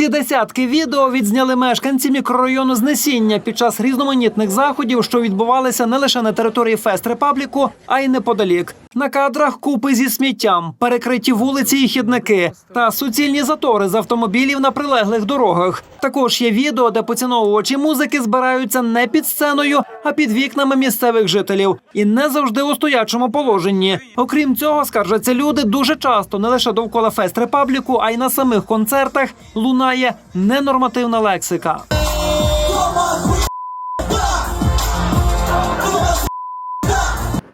Ці десятки відео відзняли мешканці мікрорайону знесіння під час різноманітних заходів, що відбувалися не лише на території Фест Репабліку, а й неподалік. На кадрах купи зі сміттям, перекриті вулиці і хідники та суцільні затори з автомобілів на прилеглих дорогах. Також є відео, де поціновувачі музики збираються не під сценою, а під вікнами місцевих жителів, і не завжди у стоячому положенні. Окрім цього, скаржаться люди дуже часто не лише довкола Фест Репабліку, а й на самих концертах лунає ненормативна лексика.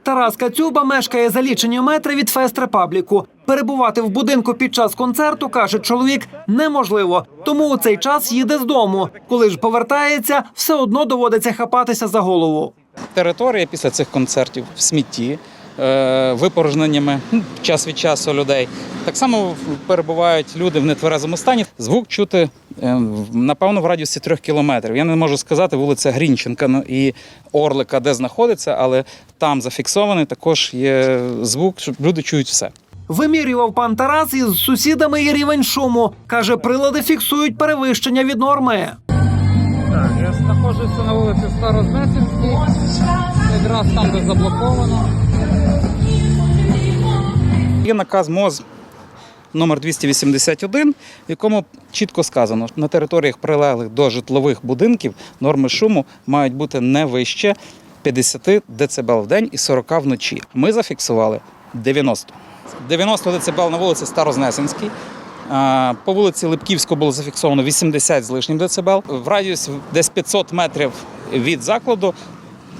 Тарас Кацюба мешкає за лічені метри від Фест Репабліку. Перебувати в будинку під час концерту каже чоловік неможливо, тому у цей час їде з дому. Коли ж повертається, все одно доводиться хапатися за голову. Територія після цих концертів в смітті, випорожненнями ну, час від часу людей. Так само перебувають люди в нетверезому стані. Звук чути е, в- напевно в радіусі трьох кілометрів. Я не можу сказати вулиця Грінченка і Орлика, де знаходиться, але там зафіксований також є звук, що люди чують все. Вимірював пан Тарас із сусідами і рівень шуму. каже, прилади фіксують перевищення від норми. Так, я знаходжуся на вулиці Старознесенській, якраз там, де заблоковано. Є наказ МОЗ номер 281, в якому чітко сказано, що на територіях прилеглих до житлових будинків норми шуму мають бути не вище 50 дБ в день і 40 вночі. Ми зафіксували 90. 90 дБ на вулиці Старознесенській. По вулиці Липківського було зафіксовано 80 з лишнім децибел. В радіусі десь 500 метрів від закладу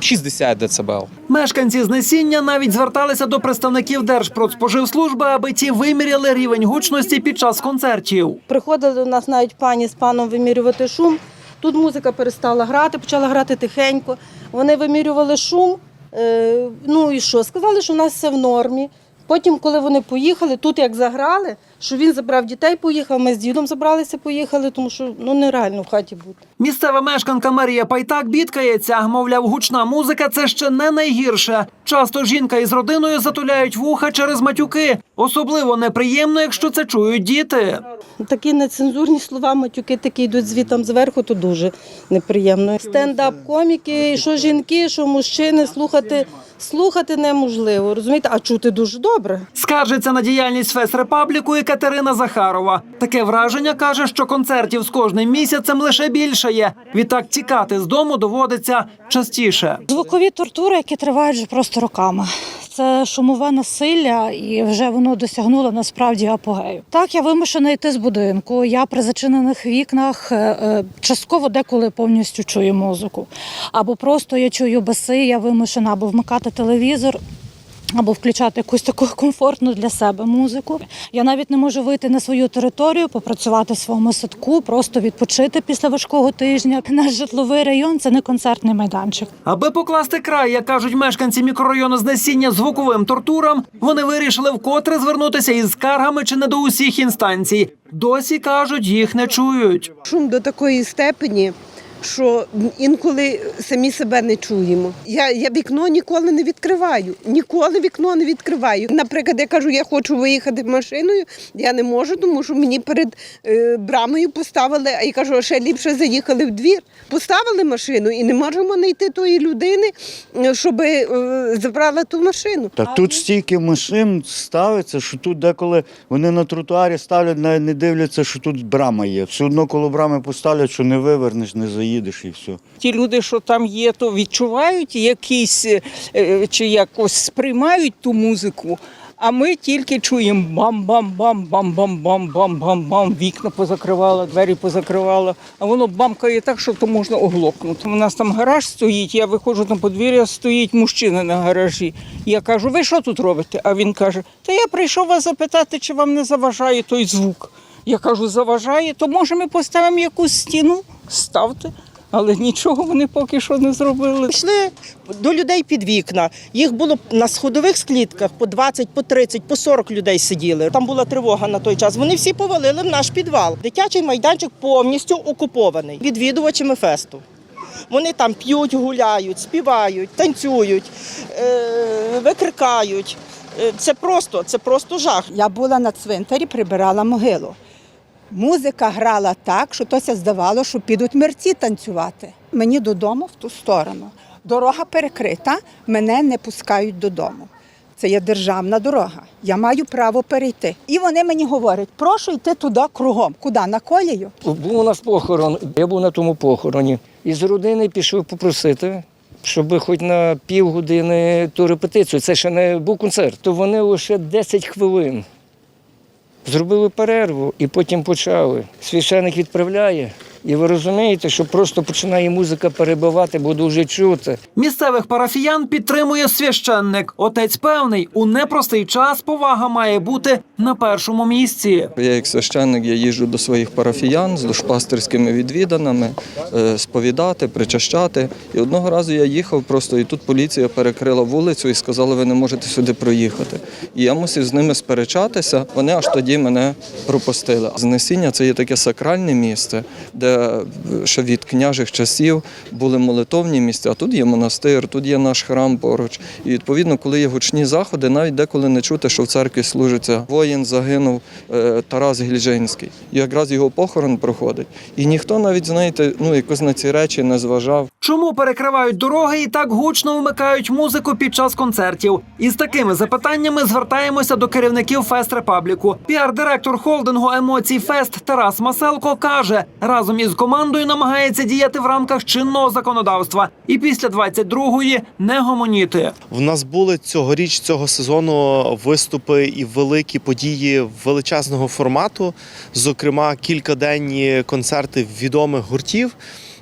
60 децибел. Мешканці знесіння навіть зверталися до представників Держпродспоживслужби, аби ті виміряли рівень гучності під час концертів. Приходили до нас навіть пані з паном вимірювати шум. Тут музика перестала грати, почала грати тихенько. Вони вимірювали шум. Е, ну і що? Сказали, що у нас все в нормі. Потім, коли вони поїхали, тут як заграли, що він забрав дітей, поїхав. Ми з дідом забралися, поїхали, тому що ну нереально в хаті бути. Місцева мешканка Марія Пайтак бідкається. Мовляв, гучна музика це ще не найгірше. Часто жінка із родиною затуляють вуха через матюки. Особливо неприємно, якщо це чують діти. Такі нецензурні слова, матюки такі йдуть звітом зверху, то дуже неприємно. Стендап-коміки, що жінки, що мужчини, слухати, слухати неможливо. Розумієте, а чути дуже добре. Скаржиться на діяльність Фест Репабліку і Катерина Захарова. Таке враження каже, що концертів з кожним місяцем лише більшає. Відтак тікати з дому доводиться частіше. Звукові тортури, які тривають вже просто роками. Це шумове насилля, і вже воно досягнуло насправді апогею. Так, я вимушена йти з будинку. Я при зачинених вікнах е, е, частково деколи повністю чую музику. Або просто я чую баси, я вимушена або вмикати телевізор. Або включати якусь таку комфортну для себе музику. Я навіть не можу вийти на свою територію, попрацювати в своєму садку, просто відпочити після важкого тижня. Наш житловий район це не концертний майданчик. Аби покласти край, як кажуть мешканці мікрорайону знесіння звуковим тортурам, вони вирішили вкотре звернутися із скаргами чи не до усіх інстанцій. Досі кажуть, їх не чують. Шум до такої степені, що інколи самі себе не чуємо. Я, я вікно ніколи не відкриваю. Ніколи вікно не відкриваю. Наприклад, я кажу, я хочу виїхати машиною, я не можу, тому що мені перед е, брамою поставили, а я кажу, а ще ліпше заїхали в двір. Поставили машину і не можемо знайти тої людини, е, щоб е, забрала ту машину. Та тут стільки машин ставиться, що тут деколи вони на тротуарі ставлять, навіть не дивляться, що тут брама є. Все одно коло брами поставлять, що не вивернеш, не заїдеш і все. Ті люди, що там є, то відчувають якісь е, чи якось сприймають ту музику. А ми тільки чуємо бам-бам-бам-бам-бам-бам-бам-бам. Вікна позакривала, двері позакривала. А воно бамкає так, що то можна оглохнути. У нас там гараж стоїть. Я виходжу на подвір'я, стоїть мужчина на гаражі. Я кажу, ви що тут робите? А він каже: Та я прийшов вас запитати, чи вам не заважає той звук. Я кажу, заважає, то може ми поставимо якусь стіну? Ставте. Але нічого вони поки що не зробили. Йшли до людей під вікна. Їх було на сходових склідках по 20, по 30, по 40 людей сиділи. Там була тривога на той час. Вони всі повалили в наш підвал. Дитячий майданчик повністю окупований відвідувачами фесту. Вони там п'ють, гуляють, співають, танцюють, е- викрикають. Е, Це просто, це просто жах. Я була на цвинтарі, прибирала могилу. Музика грала так, що тося здавало, що підуть мерці танцювати. Мені додому в ту сторону. Дорога перекрита, мене не пускають додому. Це є державна дорога. Я маю право перейти. І вони мені говорять, прошу йти туди кругом. Куди? На колію? Був у нас похорон, я був на тому похороні. І з родини пішов попросити, щоб хоч на півгодини ту репетицію, це ще не був концерт, то вони лише 10 хвилин. Зробили перерву і потім почали. Священик відправляє, і ви розумієте, що просто починає музика перебивати, бо дуже чути. Місцевих парафіян підтримує священник. Отець певний, у непростий час повага має бути на першому місці. Я як священник я їжджу до своїх парафіян з душпастерськими відвіданими, е, сповідати, причащати. І одного разу я їхав просто, і тут поліція перекрила вулицю і сказала, ви не можете сюди проїхати. І я мусив з ними сперечатися. Вони аж тоді мене пропустили. Знесіння це є таке сакральне місце, де е, ще від княжих часів були молитовні місця. Тут є монастир, тут є наш храм поруч. І відповідно, коли є гучні заходи, навіть деколи не чути, що в церкві служиться. Воїн загинув е, Тарас Гільжинський. І якраз його похорон проходить. І ніхто навіть, знаєте, ну якось на ці речі не зважав. Чому перекривають дороги і так гучно вмикають музику під час концертів? Із такими запитаннями звертаємося до керівників Фест Репабліку. Піар-директор холдингу Емоцій Фест Тарас Маселко каже, разом із командою намагається діяти в рамках чинного законодавства і після 22-ї не гомоніти. В нас були цьогоріч цього сезону виступи і великі події величезного формату, зокрема кількаденні концерти відомих гуртів.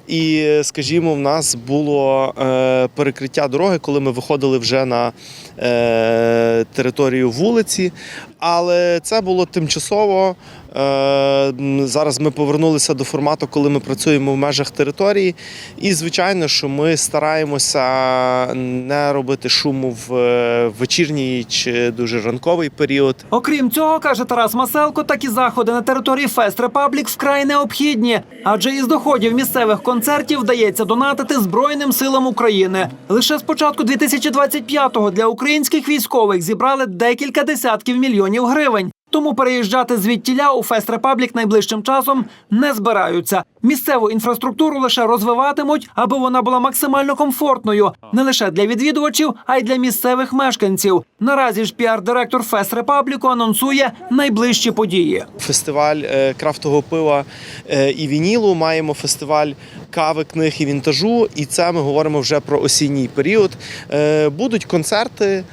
І, скажімо, в нас було е, перекриття дороги, коли ми виходили вже на е, територію вулиці. Але це було тимчасово. Е, зараз ми повернулися до формату, коли ми працюємо в межах території. І, звичайно, що ми стараємося не робити шуму в е, вечірній чи дуже ранковий період. Окрім цього, каже Тарас Маселко, такі заходи на території Фест Репаблік вкрай необхідні, адже із доходів місцевих концертів вдається донатити Збройним силам України. Лише з початку 2025-го для українських військових зібрали декілька десятків мільйонів гривень. Тому переїжджати звідтіля у Фест Репаблік найближчим часом не збираються. Місцеву інфраструктуру лише розвиватимуть, аби вона була максимально комфортною не лише для відвідувачів, а й для місцевих мешканців. Наразі ж піар-директор Фест Репабліку анонсує найближчі події. Фестиваль е, крафтового пива е, і вінілу. Маємо фестиваль кави, книг і вінтажу. І це ми говоримо вже про осінній період. Е, Будуть концерти,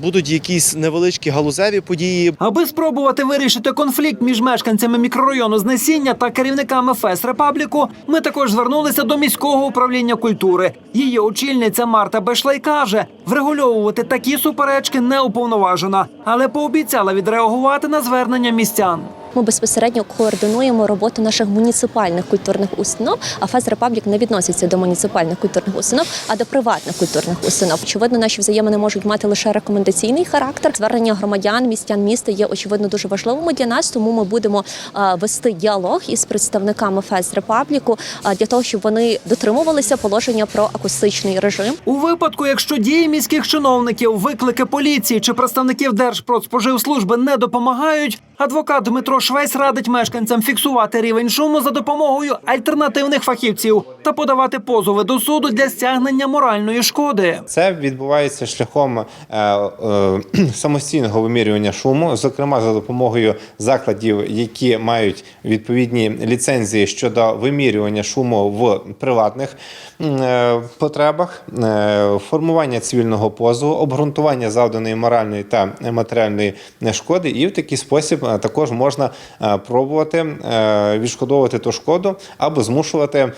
будуть якісь невеличкі галузеві події. Аби спробувати вирішити конфлікт між мешканцями мікрорайону Знесіння та керівниками Фест Репабліку, ми також звернулися до міського управління культури. Її очільниця Марта Бешлей каже, врегульовувати такі суперечки не уповноважена, але пообіцяла відреагувати на звернення містян. Ми безпосередньо координуємо роботу наших муніципальних культурних установ. А Фест Репаблік не відноситься до муніципальних культурних установ, а до приватних культурних установ. Очевидно, наші взаємини можуть мати лише рекомендаційний характер. Звернення громадян, містян міста є очевидно дуже важливими для нас. Тому ми будемо вести діалог із представниками Фест Репабліку для того, щоб вони дотримувалися положення про акустичний режим. У випадку, якщо дії міських чиновників, виклики поліції чи представників Держпродспоживслужби не допомагають, адвокат Дмитро Швець радить мешканцям фіксувати рівень шуму за допомогою альтернативних фахівців та подавати позови до суду для стягнення моральної шкоди. Це відбувається шляхом е, е, самостійного вимірювання шуму, зокрема за допомогою закладів, які мають відповідні ліцензії щодо вимірювання шуму в приватних е, потребах, е, формування цивільного позову, обґрунтування завданої моральної та матеріальної шкоди, і в такий спосіб е, також можна е, пробувати е, відшкодовувати ту шкоду або змушувати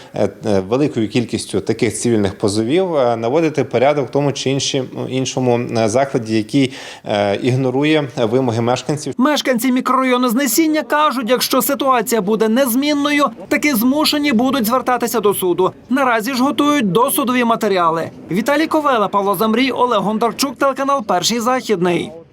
великою кількістю таких цивільних позовів е, наводити порядок в тому чи інші, іншому е, закладі, який е, ігнорує вимоги мешканців. Мешканці мікрорайону Знесіння кажуть, якщо ситуація буде незмінною, таки змушені будуть звертатися до суду. Наразі ж готують досудові матеріали. Віталій Ковела, Павло Замрій, Олег Гондарчук, телеканал Перший західний.